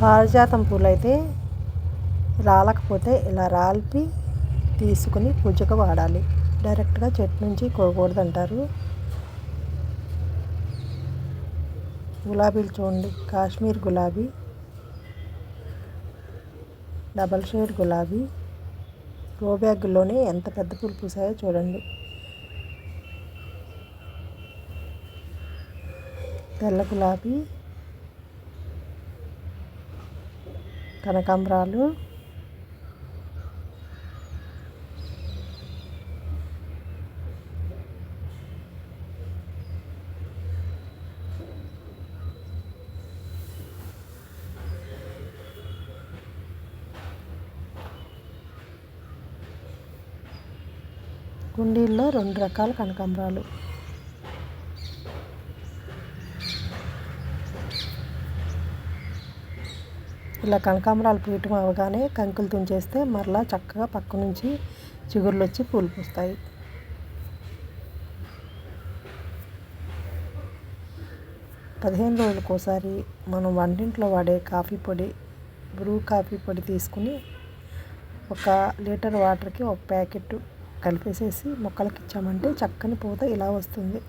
పారిజాతం పూలైతే రాలకపోతే ఇలా రాల్పి తీసుకుని పూజకు వాడాలి. డైరెక్ట్గా చెట్టు నుంచి కోకూడదు అంటారు గులాబీలు చూడండి. కాశ్మీర్ గులాబీ డబల్ షేడ్ గులాబీ రో బ్యాగ్లోనే ఎంత పెద్ద పూలు పూసాయో చూడండి. తెల్ల గులాబీ కనకాంబరాలు. కుండీల్లో రెండు రకాల కనకాంబరాలు. ఇలా కనకాంబరాలు పీయటం అవగానే కంకులు తుంచేస్తే మరలా చక్కగా పక్క నుంచి చిగుర్లు వచ్చి పూలు పూస్తాయి. పదిహేను రోజులకు ఒకసారి మనం వంటింట్లో వాడే కాఫీ పొడి బ్రూ కాఫీ పొడి తీసుకుని ఒక లీటర్ వాటర్కి ఒక ప్యాకెట్ కలిపేసేసి మొక్కలకి ఇచ్చామంటే చక్కని పూత ఇలా వస్తుంది.